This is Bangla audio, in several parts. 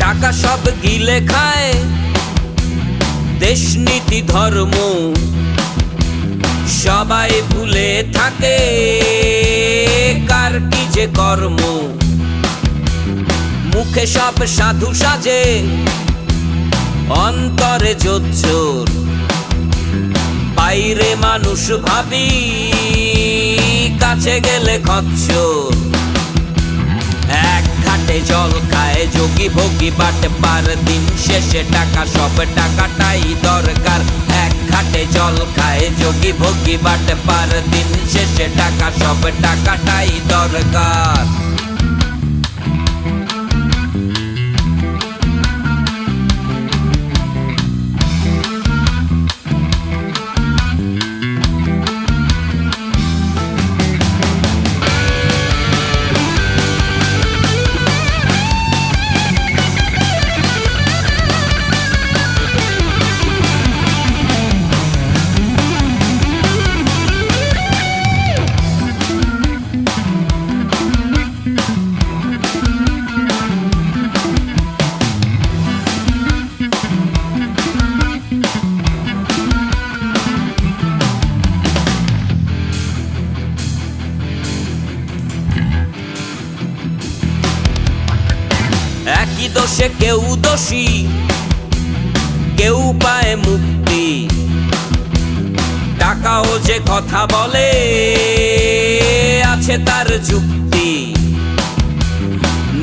টাকা সব গিলে খায়। দেশ নীতি ধর্ম সবাই ভুলে থাকে কার কি যে কর্ম। মুখে সব সাধু সাজে, অন্তরে জোচ্চোর বাইরে মানুষ ভাবি, কাছে গেলে খচ্চর। এক ঘাটে জল যোগী ভোগী বাটে পার দিন শেষে টাকা, সব টাকাটাই দরকার। এক ঘাটে জল খায় যোগী ভোগী বাটে পার দিন শেষে টাকা, সব টাকাটাই দরকার। একই দোষে কেউ দোষী, কেউ পায় মুক্তি। টাকাও যে কথা বলে, আছে তার যুক্তি।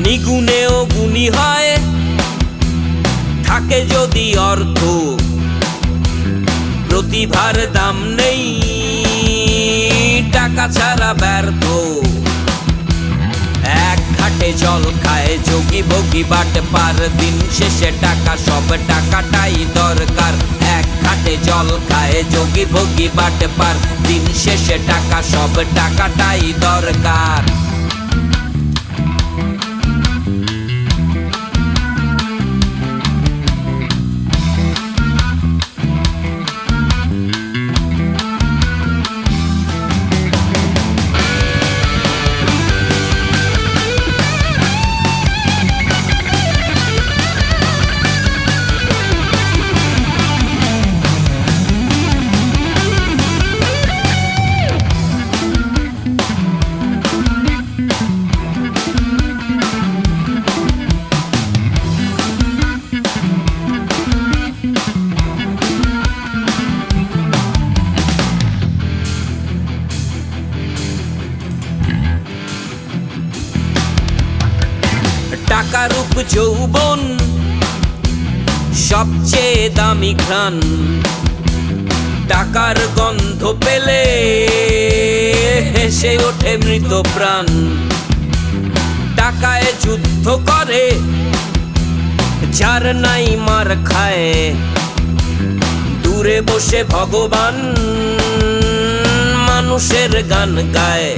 নিগুণেও গুণী হয়, থাকে যদি অর্থ। প্রতিভার দাম নেই, টাকা ছাড়া ব্যর্থ। ঘাটে জল খায়, যোগী ভোগী বাট পার দিন শেষে টাকা, সব টাকাটাই দরকার। এক খাটে জল খায়, যোগী ভোগী বাট পার দিন শেষে টাকা, সব টাকাটাই দরকার। টাকা রূপ যৌবন, সবচেয়ে দামি ঘ্রাণ। টাকার গন্ধ পেলে হেসে ওঠে মৃত প্রাণ। টাকায় যুদ্ধ করে, যার নাই মার খায়। দূরে বসে ভগবান, মানুষের গান গায়।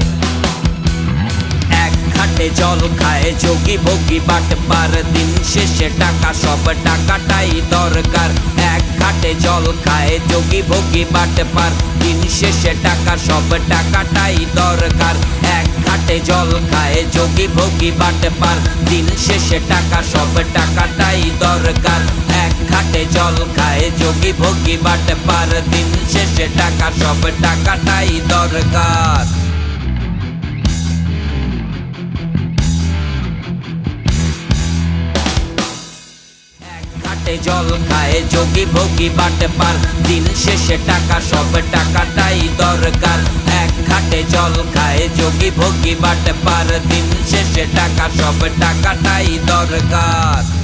ঘাটে জল খায়, যোগী ভোগী বাট পার দিন শেষে টাকা, সব টাকাটাই দরকার। এক ঘাটে জল খায়, যোগী ভোগী বাট পার দিন শেষে টাকা, সব টাকাটাই দরকার। এক ঘাটে জল খায়, যোগী ভোগী বাট পার দিন শেষে টাকা, সব টাকাটাই দরকার। এক ঘাটে জল খায়, যোগী ভোগী বাট পার দিন শেষে টাকা, সব টাকাটাই দরকার। ঘাটে জল খায়, যোগী ভোগী বাটে পার দিন শেষে টাকা, সব টাকাটাই দরকার। এক ঘাটে জল খায়, যোগী ভোগী বাটে পার দিন শেষে টাকা, সব টাকাটাই দরকার।